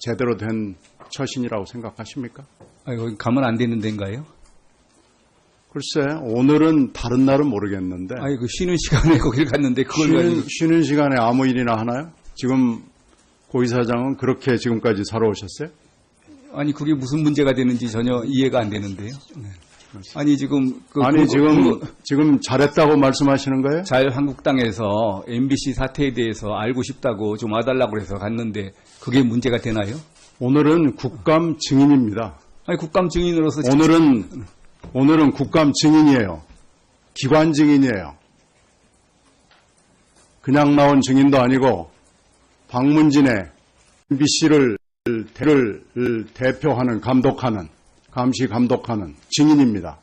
제대로 된 처신이라고 생각하십니까? 아, 여기 가면 안 되는 데인가요? 글쎄, 오늘은 다른 날은 모르겠는데 아니, 그 쉬는 시간에 거길 갔는데 그걸 쉬는, 가지고. 쉬는 시간에 아무 일이나 하나요? 지금 고 이사장은 그렇게 지금까지 살아오셨어요? 아니, 그게 무슨 문제가 되는지 전혀 이해가 안 되는데요. 네. 아니, 지금. 그 아니 그- 지금 그- 지금 잘했다고 말씀하시는 거예요? 자유한국당에서 MBC 사태에 대해서 알고 싶다고 좀 와달라고 해서 갔는데 그게 문제가 되나요? 오늘은 국감 증인입니다. 아니, 국감 증인으로서 오늘은 오늘은 국감 증인이에요. 기관 증인이에요. 그냥 나온 증인도 아니고 방문진의 MBC를 대를 대표하는 감독하는 감시 감독하는 증인입니다.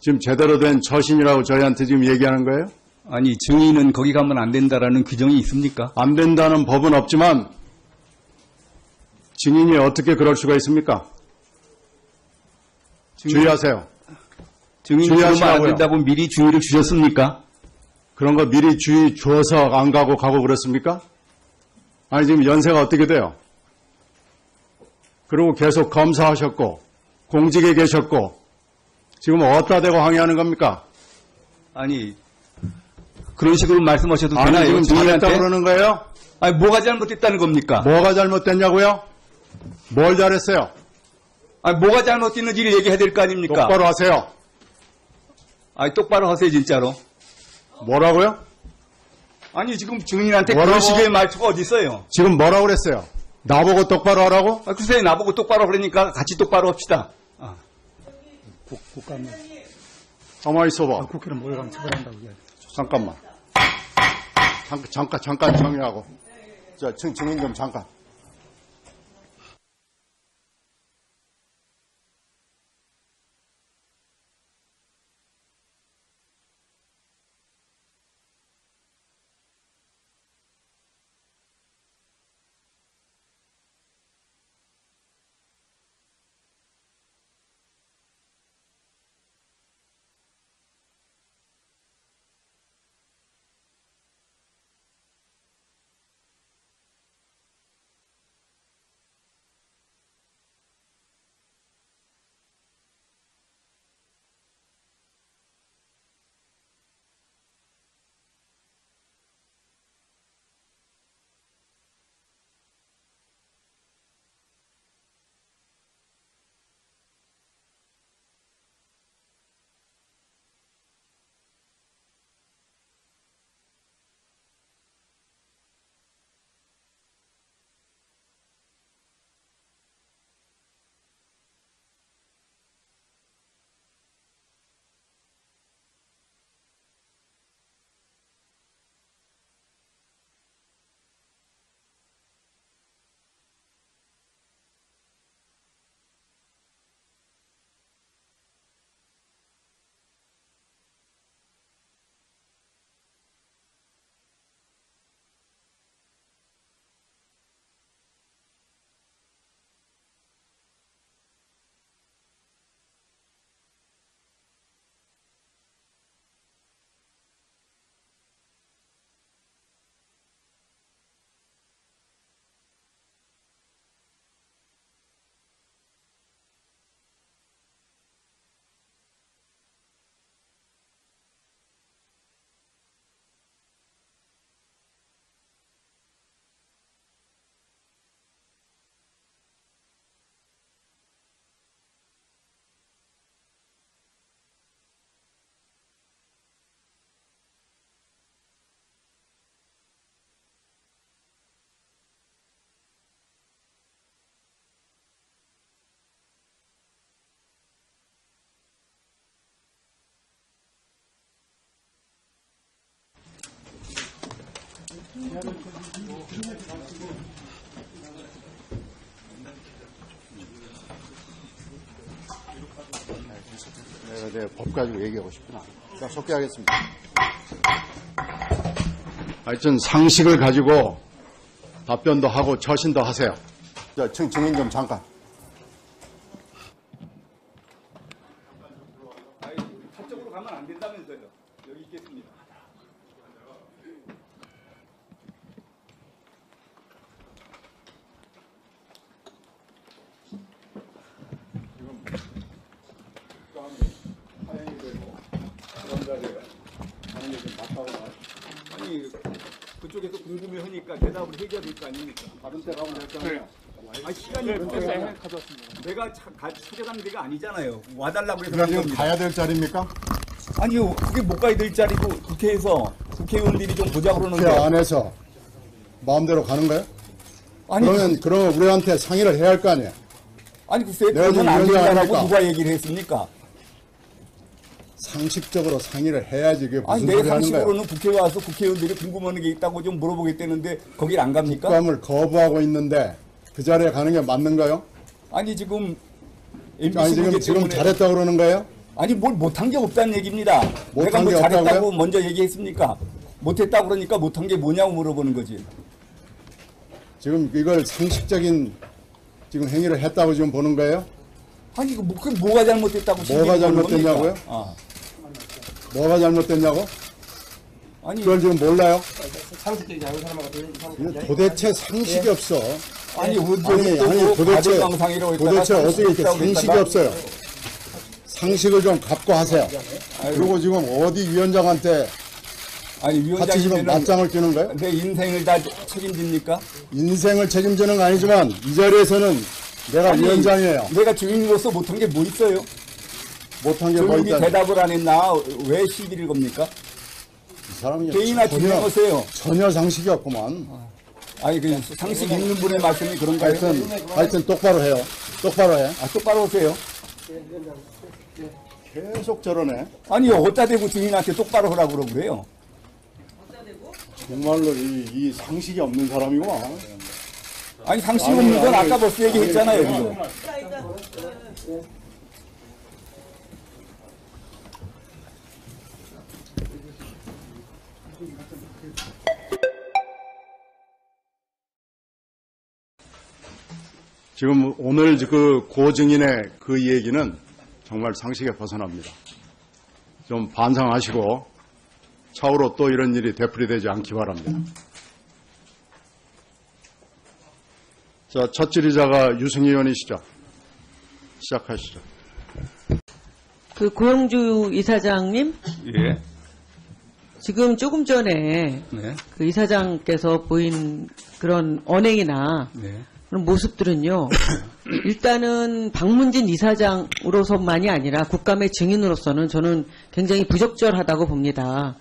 지금 제대로 된 처신이라고 저희한테 지금 얘기하는 거예요? 아니, 증인은 거기 가면 안 된다라는 규정이 있습니까? 안 된다는 법은 없지만 증인이 어떻게 그럴 수가 있습니까? 주의하세요. 증인이 안. 된다고 미리 주의를 주셨습니까? 그런 거 미리 주의 주어서 안 가고 가고 그랬습니까? 아니 지금 연세가 어떻게 돼요? 그리고 계속 검사하셨고 공직에 계셨고 지금 어디다 대고 항의하는 겁니까? 아니, 그런 식으로 말씀하셔도 아니 되나요? 지금 잘했다? 그러는 거예요? 아니, 뭐가 잘못됐다는 겁니까? 뭐가 잘못됐냐고요? 뭘 잘했어요? 아니, 뭐가 잘못됐는지를 얘기해야 될 거 아닙니까? 똑바로 하세요. 아니, 똑바로 하세요, 진짜로. 뭐라고요? 아니, 지금 증인한테 뭐라고? 그런 식의 말투가 어디 있어요? 지금 뭐라고 그랬어요? 나보고 똑바로 하라고? 아, 글쎄, 나보고 똑바로 그러니까 같이 똑바로 합시다. 아, 국감에 가만히 있어봐. 국회는 몰감 처벌한다고 이야기. 잠깐만. 잠깐, 잠깐, 잠깐 정리하고. 자, 증, 증인 좀 잠깐. 내가 내 법 가지고 얘기하고 싶구나. 자, 속개하겠습니다. 하여튼 상식을 가지고 답변도 하고 처신도 하세요. 자, 증, 증인 좀 잠깐. 사적으로 가면 안 된다면서요. 여기 있겠습니다. 아닙니까? 대답을 해줘야 될 거 아닙니까? 다른 데 가면 될거 아니에요. 아 시간이 없어요. 내가 차, 가, 찾아가는 데가 아니잖아요. 와달라고 해서 그러니까 간 지금 겁니다. 가야 될 자리입니까? 아니요, 그게 못 가야 될 자리고 국회에서 국회의원들이 좀 보자 국회 그러는데 안에서 마음대로 가는 거예요? 아니 그러면 그러면 우리한테 상의를 해야 할 거 아니에요? 아니 글쎄 내가 지금 안 된다라고 아닙니까? 누가 얘기를 했습니까? 상식적으로 상의를 해야지 그게 아니 무슨 내 소리 하는 거예요? 상식으로는 국회에 와서 국회의원들이 궁금한 게 있다고 좀 물어보겠다는데 거길 안 갑니까? 국감을 거부하고 있는데 그 자리에 가는 게 맞는가요? 아니 지금 MBC 아니 지금 문제 지금 때문에 잘했다 고 그러는 거예요? 아니 뭘 못한 게 없다는 얘기입니다. 못한 내가 뭐게 잘했다고 없다고요? 먼저 얘기했습니까? 못했다고 그러니까 못한 게 뭐냐고 물어보는 거지. 지금 이걸 상식적인 지금 행위를 했다고 지금 보는 거예요? 아니 이거 뭐, 그 뭐가 잘못됐다고 거는 잘못됐냐고요? 아. 뭐가 잘못됐냐고? 아니 그걸 지금 몰라요? 상식적이지 않은 사람하고 도대체 상식이 없어. 아니 언제 아니, 또 아니, 뭐 도대체, 도대체 어떻게 이렇게 상식이 없어요? 상식을 좀 갖고 하세요. 그리고 지금 어디 위원장한테 아니 같이 지금 위원장님은 맞짱을 끼는 거예요? 내 인생을 다 책임집니까? 인생을 책임지는 건 아니지만 이 자리에서는 내가 아니, 위원장이에요. 내가 주인으로서 못한 게 뭐 있어요? 못한 게 뭐 조용히 있다. 대답을 안 했나? 왜 시비를 겁니까? 이 사람이 개인아 전혀, 진행하세요. 전혀 상식이 없구만. 아니 그 상식 있는 분의 말씀이 그런가요? 하여튼, 하여튼 똑바로 해요. 똑바로 해. 아 똑바로 오세요. 계속 저러네. 아니 어디다 대고 주인한테 똑바로 하라고 그러고 그래요. 정말로 이, 이 상식이 없는 사람이구만. 아니 상식 없는 건 아까 벌써 얘기했잖아요. 지금. 지금 오늘 그 고증인의 그 얘기는 정말 상식에 벗어납니다. 좀 반성하시고 차후로 또 이런 일이 되풀이되지 않기 바랍니다. 자, 첫 질의자가 유승희 의원이시죠. 시작하시죠. 그 고영주 이사장님 예. 지금 조금 전에 네. 그 이사장께서 보인 그런 언행이나 네. 그런 모습들은요 일단은 박문진 이사장으로서만이 아니라 국감의 증인으로서는 저는 굉장히 부적절하다고 봅니다.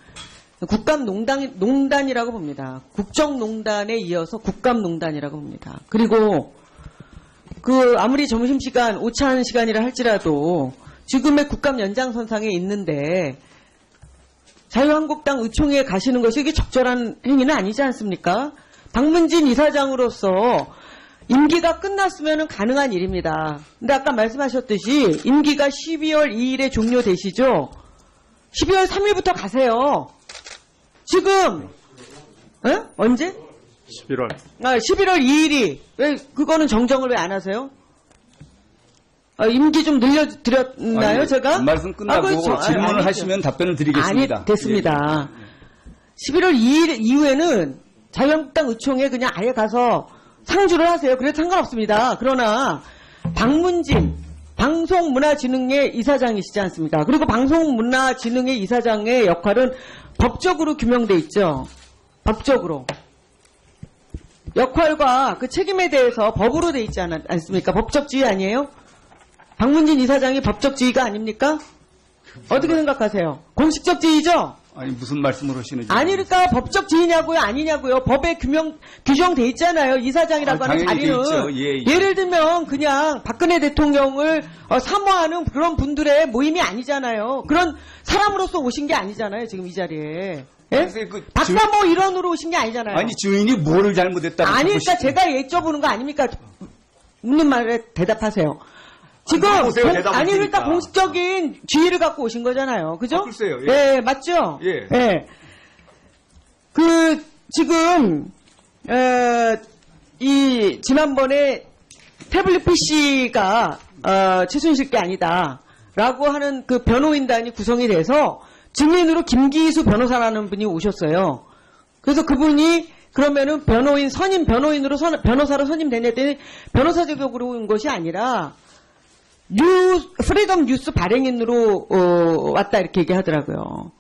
국감농단 농단이라고 봅니다. 국정농단에 이어서 국감농단이라고 봅니다. 그리고 그 아무리 점심시간 오찬 시간이라 할지라도 지금의 국감 연장선상에 있는데 자유한국당 의총에 가시는 것이 이게 적절한 행위는 아니지 않습니까? 박문진 이사장으로서 임기가 끝났으면 가능한 일입니다. 근데 아까 말씀하셨듯이 임기가 12월 2일에 종료되시죠? 12월 3일부터 가세요. 지금 어? 언제? 11월. 아, 11월 2일이 왜 그거는 정정을 왜 안 하세요? 아, 임기 좀 늘려드렸나요, 아니, 제가? 말씀 끝나고 아, 그렇죠. 질문을 아니. 하시면 답변을 드리겠습니다. 아니, 됐습니다. 11월 2일 이후에는 자유한국당 의총에 그냥 아예 가서 상주를 하세요. 그래도 상관없습니다. 그러나 박문진 방송문화진흥회 이사장이시지 않습니까? 그리고 방송문화진흥회 이사장의 역할은 법적으로 규명돼 있죠. 법적으로. 역할과 그 책임에 대해서 법으로 돼 있지 않, 않습니까? 법적 지위 아니에요? 박문진 이사장이 법적 지위가 아닙니까? 어떻게 생각하세요? 공식적 지위죠? 아니 무슨 말씀을 하시는지. 아니니까 법적 지위냐고요? 아니냐고요? 법에 규명, 규정돼 있잖아요. 이사장이라고 아, 하는 자리는. 예, 예. 를 들면 그냥 박근혜 대통령을 어, 사모하는 그런 분들의 모임이 아니잖아요. 그런 사람으로서 오신 게 아니잖아요. 지금 이 자리에. 예? 그 박사모 일원으로 오신 게 아니잖아요. 아니 주인이 뭐를 잘못했다고. 아니, 그러니까 그러시죠? 제가 여쭤보는 거 아닙니까? 묻는 말에 대답하세요. 지금 물어보세요, 공- 대답을 아니 그러니까. 공식적인 지위를 갖고 오신 거잖아요. 그죠? 아, 글쎄요, 예. 네, 맞죠? 예. 그 지금 어, 이 지난번에 태블릿 PC가 어, 최순실 게 아니다라고 하는 그 변호인단이 구성이 돼서 증인으로 김기수 변호사라는 분이 오셨어요. 그래서 그분이 그러면은 변호인 선임 변호인으로 선, 변호사로 선임되냐 했더니 변호사 자격으로 온 것이 아니라 뉴 프리덤 뉴스 발행인으로 어, 왔다 이렇게 얘기하더라고요.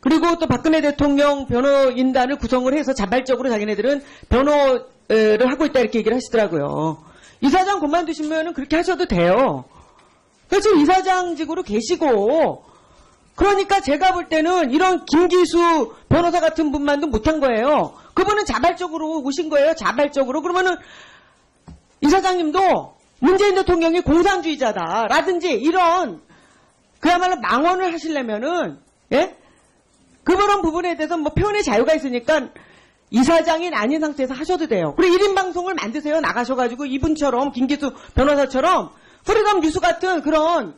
그리고 또 박근혜 대통령 변호인단을 구성을 해서 자발적으로 자기네들은 변호를 하고 있다 이렇게 얘기를 하시더라고요. 이사장 그만두시면은 그렇게 하셔도 돼요. 그래서 이사장직으로 계시고 그러니까 제가 볼 때는 이런 김기수 변호사 같은 분만도 못한 거예요. 그분은 자발적으로 오신 거예요. 자발적으로. 그러면은 이사장님도 문재인 대통령이 공산주의자다라든지 이런 그야말로 망언을 하시려면은 예? 그런 부분에 대해서 뭐 표현의 자유가 있으니까 이사장이 아닌 상태에서 하셔도 돼요. 그리고 1인 방송을 만드세요. 나가셔가지고 이분처럼 김기수 변호사처럼 프리덤 뉴스 같은 그런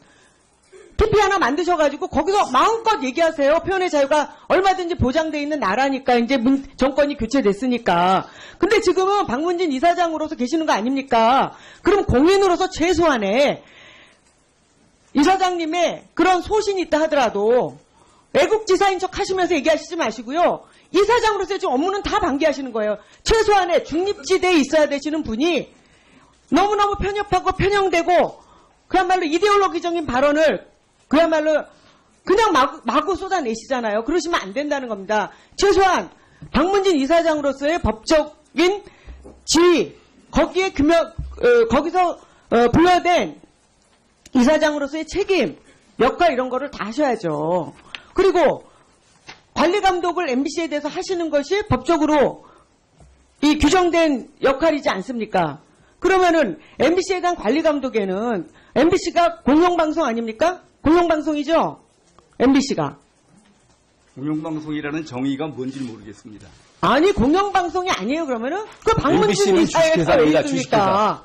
TP 하나 만드셔가지고 거기서 마음껏 얘기하세요. 표현의 자유가 얼마든지 보장돼 있는 나라니까 이제 문- 정권이 교체됐으니까. 근데 지금은 박문진 이사장으로서 계시는 거 아닙니까? 그럼 공인으로서 최소한의 이사장님의 그런 소신이 있다 하더라도 외국지사인 척 하시면서 얘기하시지 마시고요. 이사장으로서의 지금 업무는 다 방기하시는 거예요. 최소한의 중립지대에 있어야 되시는 분이 너무너무 편협하고 편향되고 그야말로 이데올로기적인 발언을 그야말로 그냥 마구, 마구 쏟아내시잖아요. 그러시면 안 된다는 겁니다. 최소한 박문진 이사장으로서의 법적인 지위 거기에 규명 어, 거기서 어, 부여된 이사장으로서의 책임, 역할 이런 거를 다 하셔야죠. 그리고 관리 감독을 MBC에 대해서 하시는 것이 법적으로 이 규정된 역할이지 않습니까? 그러면은 MBC에 대한 관리 감독에는 MBC가 공영방송 아닙니까? 공영방송이죠? MBC가. 공영방송이라는 정의가 뭔지 모르겠습니다. 아니 공영방송이 아니에요 그러면은? 그 방문진 이사회가 왜 있습니까?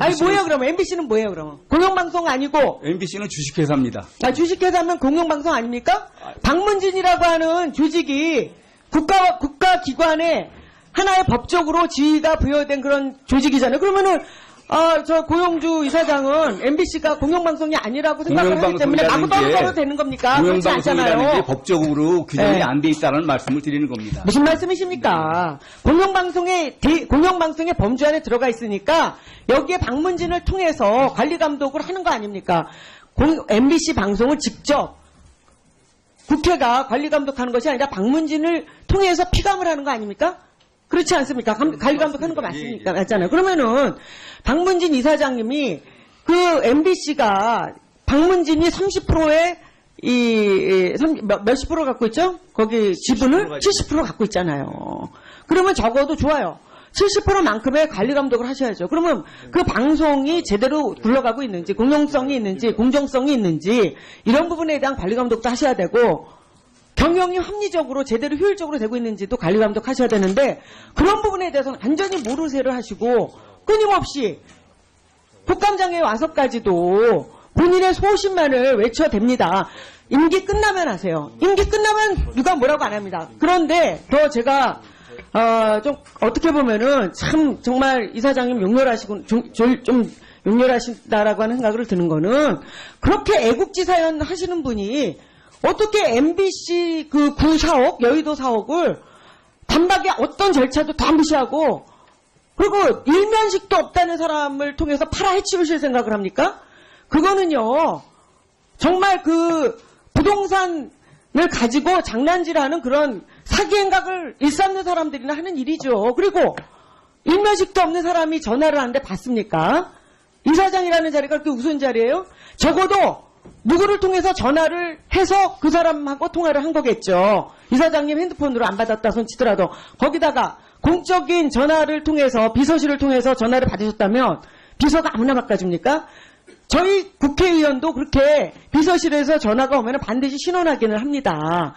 아니 뭐예요 그러면? MBC는 뭐예요 그러면? 공영방송 아니고 MBC는 주식회사입니다. 아, 주식회사면 공영방송 아닙니까? 박문진이라고 하는 조직이 국가, 국가기관의 하나의 법적으로 지위가 부여된 그런 조직이잖아요. 그러면은, 아, 저 고용주 이사장은 MBC가 공영방송이 아니라고 생각을 하기 때문에 마구 떨어져도 되는 겁니까? 그렇지 않잖아요. 법적으로 규정이 네. 안돼 있다는 말씀을 드리는 겁니다. 무슨 말씀이십니까? 공영방송의, 대- 공영방송의 범주 안에 들어가 있으니까 여기에 방문진을 통해서 관리 감독을 하는 거 아닙니까? 공- MBC 방송을 직접 국회가 관리 감독하는 것이 아니라 방문진을 통해서 피감을 하는 거 아닙니까? 그렇지 않습니까? 감- 관리 감독하는 거 맞습니까? 맞잖아요. 그러면은 박문진 이사장님이 그 MBC가 박문진이 30%의 이, 몇십 프로 갖고 있죠? 거기 지분을 70% 갖고 있잖아요. 그러면 적어도 좋아요. 70%만큼의 관리 감독을 하셔야죠. 그러면 그 방송이 제대로 굴러가고 있는지, 공정성이 있는지, 공정성이 있는지, 이런 부분에 대한 관리 감독도 하셔야 되고, 경영이 합리적으로 제대로 효율적으로 되고 있는지도 관리 감독하셔야 되는데, 그런 부분에 대해서는 완전히 모르쇠를 하시고, 끊임없이 국감장에 와서까지도 본인의 소신만을 외쳐댑니다. 임기 끝나면 하세요. 임기 끝나면 누가 뭐라고 안 합니다. 그런데 더 제가 어, 좀 어떻게 보면은 참 정말 이 사장님 용렬하시고 좀, 좀- 좀 용렬하신다라고 하는 생각을 드는 거는 그렇게 애국지 사연 하시는 분이 어떻게 MBC 그 구 사옥 여의도 사옥을 단박에 어떤 절차도 다 무시하고 그리고 일면식도 없다는 사람을 통해서 팔아 해치우실 생각을 합니까? 그거는요, 정말 그 부동산을 가지고 장난질하는 그런 사기 행각을 일삼는 사람들이나 하는 일이죠. 그리고 일면식도 없는 사람이 전화를 하는데 받습니까? 이사장이라는 자리가 그렇게 우스운 자리예요? 적어도 누구를 통해서 전화를 해서 그 사람하고 통화를 한 거겠죠. 이사장님 핸드폰으로 안 받았다 손치더라도 거기다가 공적인 전화를 통해서 비서실을 통해서 전화를 받으셨다면 비서가 아무나 바꿔줍니까? 저희 국회의원도 그렇게 비서실에서 전화가 오면 반드시 신원 확인을 합니다.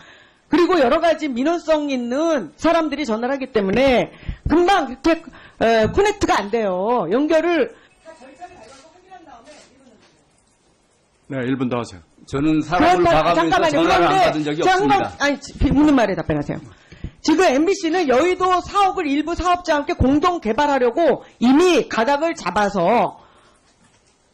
그리고 여러 가지 민원성 있는 사람들이 전화를 하기 때문에 금방 그렇게 에, 커넥트가 안 돼요. 연결을 네, 1분 더 하세요. 저는 사람을 봐가면서 잠깐만요. 전화를 안 받은 적이 없습니다. 아니, 지- 묻는 말에 답변하세요. 지금 MBC는 여의도 사옥을 일부 사업자와 함께 공동 개발하려고 이미 가닥을 잡아서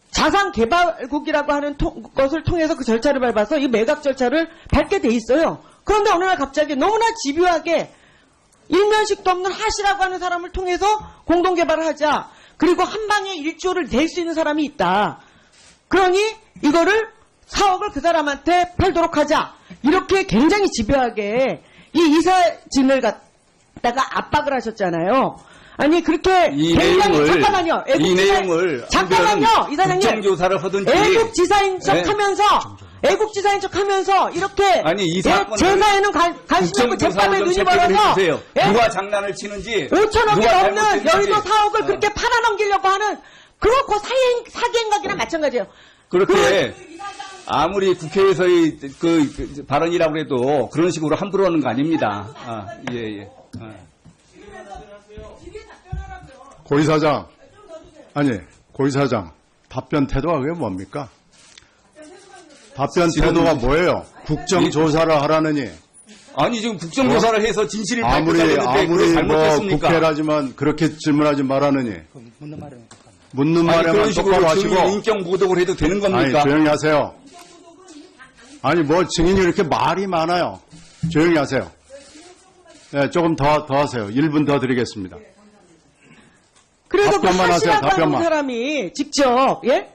자산 개발국이라고 하는 통- 것을 통해서 그 절차를 밟아서 이 매각 절차를 밟게 돼 있어요. 그런데 어느 날 갑자기 너무나 집요하게 일면식도 없는 하시라고 하는 사람을 통해서 공동 개발을 하자. 그리고 한 방에 1조를 낼 수 있는 사람이 있다. 그러니 이거를 사억을 그 사람한테 팔도록 하자. 이렇게 굉장히 집요하게 이 이사진을 갖다가 압박을 하셨잖아요. 아니 그렇게 이 굉장히 내용을 잠깐만요. 이 애국지사- 내용을 잠깐만요, 이사장님. 국정조사를 하든지 애국지사인 네. 척하면서 애국지사인 척하면서 이렇게 아니, 이 제- 사건을 제사에는 관- 관심 없고 재판에 좀 눈이 멀어서. 예? 누가 장난을 치는지 5천억이 누가 넘는. 여의도 사옥을 어. 그렇게 팔아넘기려고 하는 그렇고 사행, 사기 행각이나 마찬가지예요. 그렇게 아무리 국회에서의 그, 그 발언이라고 해도 그런 식으로 함부로 하는 거 아닙니다. 아, 예, 예. 아. 고 이사장, 아니, 고 이사장, 답변 태도가 그게 뭡니까? 답변 태도가 뭐예요? 국정조사를 하라느니, 아니 지금 국정조사를 해서 진실을 아무리, 밝혔다는데 그걸 아무리 뭐 잘못했습니까? 국회라지만 그렇게 질문하지 말라느니, 그 묻는 말에 국감. 묻는 아니 말에만 똑바로 하시고, 인격 모독을 해도 되는 아니, 겁니까? 조용히 하세요. 아니, 뭐 증인이 이렇게 말이 많아요. 조용히 하세요. 네, 조금 더, 더 하세요. 1분 더 드리겠습니다. 그래서 그 답변만 하세요, 하시라고 하는 답변만. 사람이 직접 예?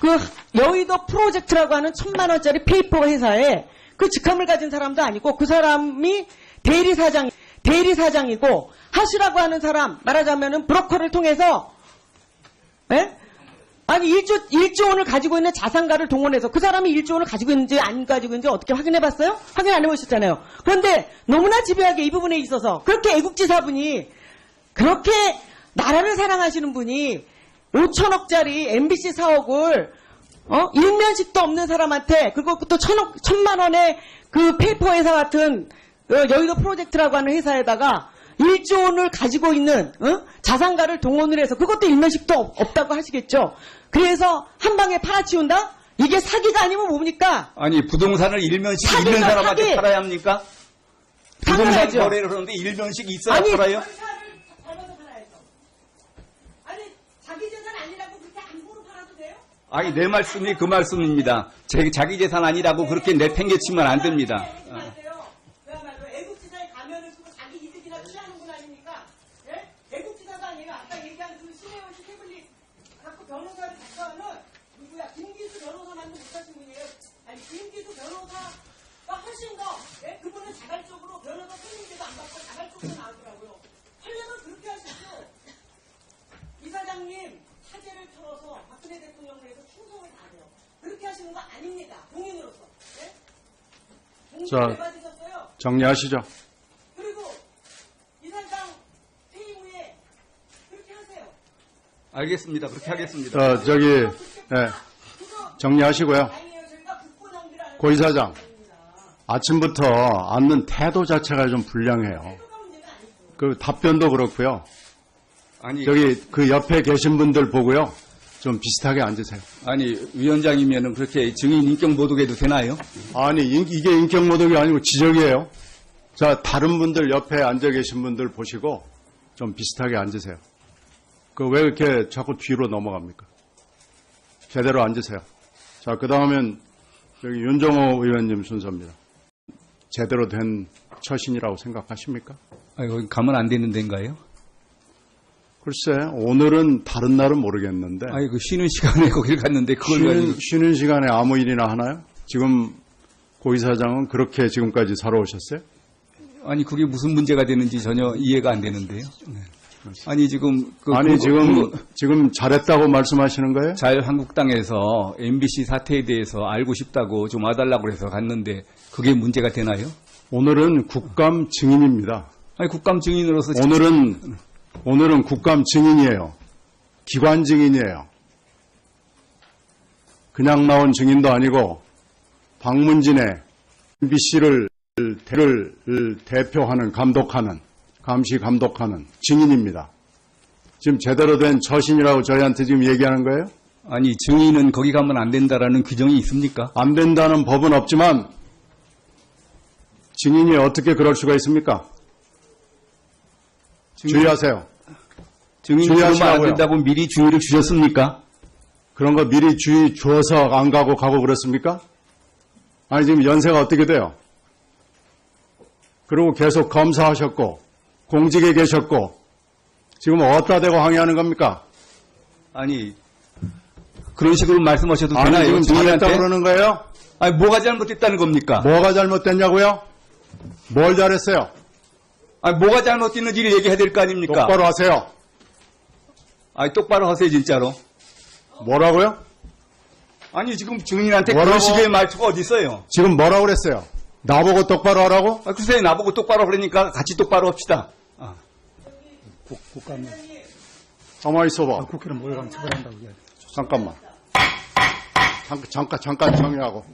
그 여의도 프로젝트라고 하는 천만 원짜리 페이퍼 회사에 그 직함을 가진 사람도 아니고 그 사람이 대리 사장 대리 사장이고 하시라고 하는 사람 말하자면은 브로커를 통해서 예? 아니 1조 1조 원을 가지고 있는 자산가를 동원해서 그 사람이 1조 원을 가지고 있는지 안 가지고 있는지 어떻게 확인해 봤어요? 확인 안 해보셨잖아요. 그런데 너무나 집요하게 이 부분에 있어서 그렇게 애국지사분이 그렇게 나라를 사랑하시는 분이 5천억짜리 MBC 사옥을 어? 일면식도 없는 사람한테 그리고 또 천억 천만 원의 그 페이퍼 회사 같은 어, 여의도 프로젝트라고 하는 회사에다가 1조 원을 가지고 있는 어? 자산가를 동원을 해서 그것도 일면식도 없- 없다고 하시겠죠. 그래서 한 방에 팔아치운다? 이게 사기가 아니면 뭡니까? 아니 부동산을 일면식 사기가 있는 사람한테 사기. 팔아야 합니까? 부동산 당연하죠. 거래를 하는데 일면식 있어야 아니, 팔아요? 아니 자기 재산 아니라고 그렇게 함부로 팔아도 돼요? 아니 내 말씀이 그 말씀입니다. 제, 자기 재산 아니라고 그렇게 내팽개치면 안 됩니다. 어. 그야말로 애국지사에 가면을 쓰고 자기 이득이나 취하는 분 아닙니까? 예? 애국지사가 아니라 아까 얘기한 그 신혜원 씨 태블릿 갖고 변호사를 작성하는 누구야? 김기수 변호사만도 못하신 분이에요. 아니 김기수 변호사가 훨씬 더 예? 그분은 자발적으로 변호사 손님들도 안 받고 자발적으로 나오더라고요. 하려면 그렇게 하시죠. 이사장님 사죄를 털어서 박근혜 대통령을 해서 충성을 다해요. 그렇게 하시는 거 아닙니다. 공인으로서. 예? 자. 정리하시죠. 그리고 이사장 퇴임 후에 그렇게 하세요. 알겠습니다. 그렇게 하겠습니다. 어, 저기, 예, 그거 정리하시고요. 다행이에요. 저희가 국고 낭비를 안고 이사장, 아침부터 앉는 태도 자체가 좀 불량해요. 그 답변도 그렇고요. 아니 저기 그 옆에 계신 분들 보고요. 좀 비슷하게 앉으세요. 아니 위원장이면은 그렇게 증인 인격 모독해도 되나요? 아니 인- 이게 인격 모독이 아니고 지적이에요. 자 다른 분들 옆에 앉아 계신 분들 보시고 좀 비슷하게 앉으세요. 그 왜 이렇게 자꾸 뒤로 넘어갑니까? 제대로 앉으세요. 자 그다음엔 여기 윤정호 의원님 순서입니다. 제대로 된 처신이라고 생각하십니까? 아, 여기 가면 안 되는 데인가요? 글쎄 오늘은 다른 날은 모르겠는데 아니 그 쉬는 시간에 거길 갔는데 그걸 쉬는, 가지고 쉬는 시간에 아무 일이나 하나요? 지금 고 이사장은 그렇게 지금까지 살아오셨어요? 아니 그게 무슨 문제가 되는지 전혀 이해가 안 되는데요. 네. 아니 지금 그 아니 그- 지금 그 지금 잘했다고 말씀하시는 거예요? 자유한국당에서 MBC 사태에 대해서 알고 싶다고 좀 와달라고 해서 갔는데 그게 문제가 되나요? 오늘은 국감 증인입니다. 아니 국감 증인으로서 오늘은 오늘은 국감 증인이에요. 기관 증인이에요. 그냥 나온 증인도 아니고 방문진의 MBC를 대를 대표하는 감독하는 감시 감독하는 증인입니다. 지금 제대로 된 처신이라고 저희한테 지금 얘기하는 거예요? 아니 증인은 거기 가면 안 된다라는 규정이 있습니까? 안 된다는 법은 없지만 증인이 어떻게 그럴 수가 있습니까? 증인, 주의하세요. 증인이 그러면 안. 된다고 미리 주의를 주셨습니까? 그런 거 미리 주의 줘서 안 가고 가고 그랬습니까? 아니 지금 연세가 어떻게 돼요? 그리고 계속 검사하셨고 공직에 계셨고 지금 어디다 대고 항의하는 겁니까? 아니 그런 식으로 말씀하셔도 아니, 되나요? 지금 잘했다? 그러는 거예요? 아니, 뭐가 잘못됐다는 겁니까? 뭐가 잘못됐냐고요? 뭘 잘했어요? 아니, 뭐가 잘못됐는지를 얘기해야 될 거 아닙니까? 똑바로 하세요. 아니, 똑바로 하세요, 진짜로. 뭐라고요? 아니, 지금 증인한테 뭐라고? 그런 식의 말투가 어디 있어요? 지금 뭐라고 그랬어요? 나보고 똑바로 하라고? 아, 글쎄, 나보고 똑바로 그러니까 같이 똑바로 합시다. 아, 국, 국감, 가만히 있어봐. 아, 국회는 몰감 처벌한다고 이야기. 잠깐만. 잠깐, 잠깐, 잠깐 정리하고.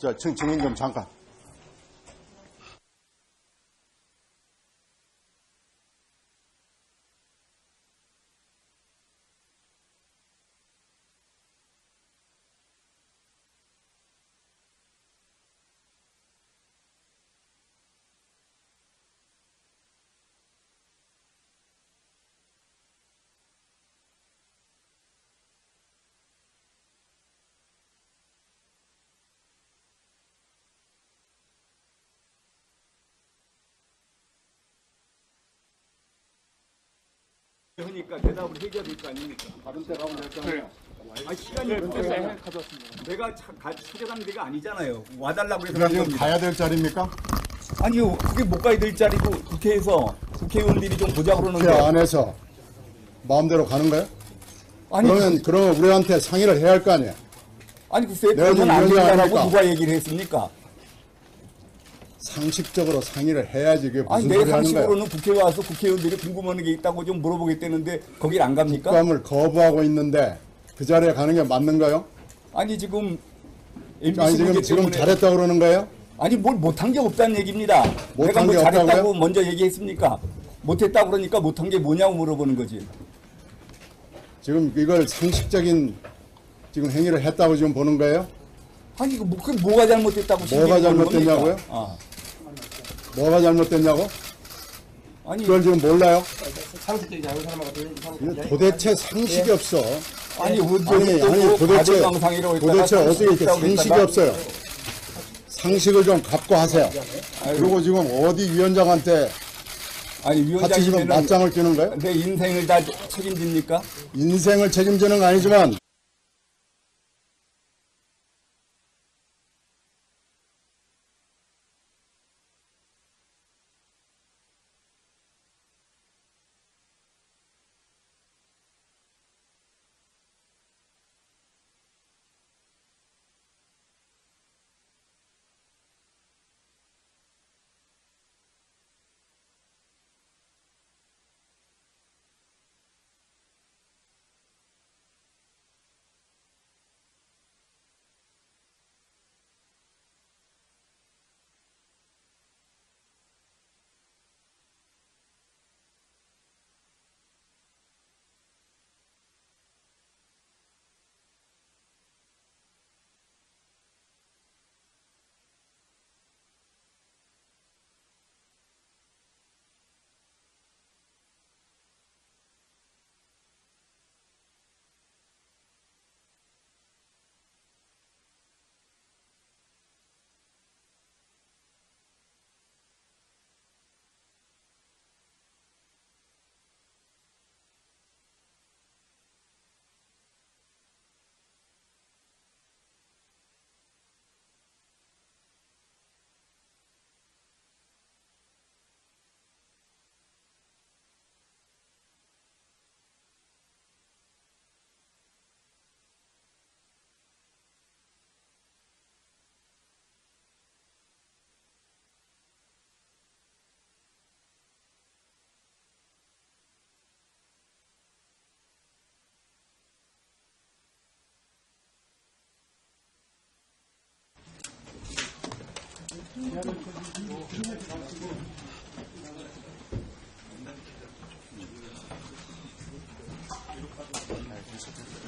자, 증, 증인 좀 잠깐. 그러니까 대답을 해줘야 될 거 아닙니까? 다른 데 가면 됐잖아요. 아, 시간이 없어서 내가 차- 가- 찾아가는 데가 아니잖아요. 와달라고 해서 간 지금 겁니다. 가야 될 자리입니까? 아니요, 그게 못 가야 될 자리고 국회에서 국회의원들이 좀 보자 국회 그러는데 안에서 마음대로 가는 거예요? 아니, 그러면, 그러면 우리한테 상의를 해야 할 거 아니에요? 아니 글쎄 내가 그러면 안 된다라고 아닙니까? 누가 얘기를 했습니까? 상식적으로 상의를 해야지 그게 아니 무슨 내 소리 하는 거예요? 상식으로는 국회에 와서 국회의원들이 궁금한 게 있다고 좀 물어보겠다는데 거길 안 갑니까? 국감을 거부하고 있는데 그 자리에 가는 게 맞는가요? 아니 지금 MBC 아니 지금 문제 지금 때문에 잘했다 그러는 거예요? 아니 뭘 못한 게 없다는 얘기입니다. 못한 내가 뭐게 잘했다고 없다고요? 먼저 얘기했습니까? 못했다 그러니까 못한 게 뭐냐고 물어보는 거지. 지금 이걸 상식적인 지금 행위를 했다고 지금 보는 거예요? 아니 이거 뭐, 그 뭐가 잘못됐다고 뭐가 거는 잘못됐냐고요? 겁니까? 아. 뭐가 잘못됐냐고? 아니 그걸 지금 몰라요? 상식적이지 않은 사람하고 도대체 상식이 없어. 아니 언제 아니 아니 도대체 도대체 어떻게 이렇게 상식이 없어요? 상식을 좀 갖고 하세요. 그리고 지금 어디 위원장한테 아니 같이 지금 위원장님은 맞짱을 끼는 거예요? 내 인생을 다 책임집니까? 인생을 책임지는 건 아니지만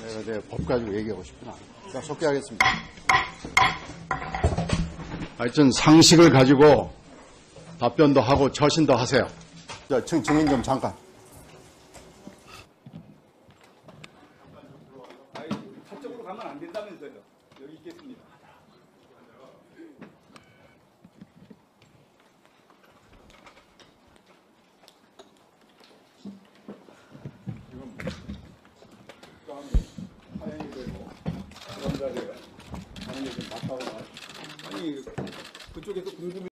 내가 내 법 가지고 얘기하고 싶구나. 자, 속개하겠습니다. 하여튼 상식을 가지고 답변도 하고 처신도 하세요. 자, 증, 증인 좀 잠깐.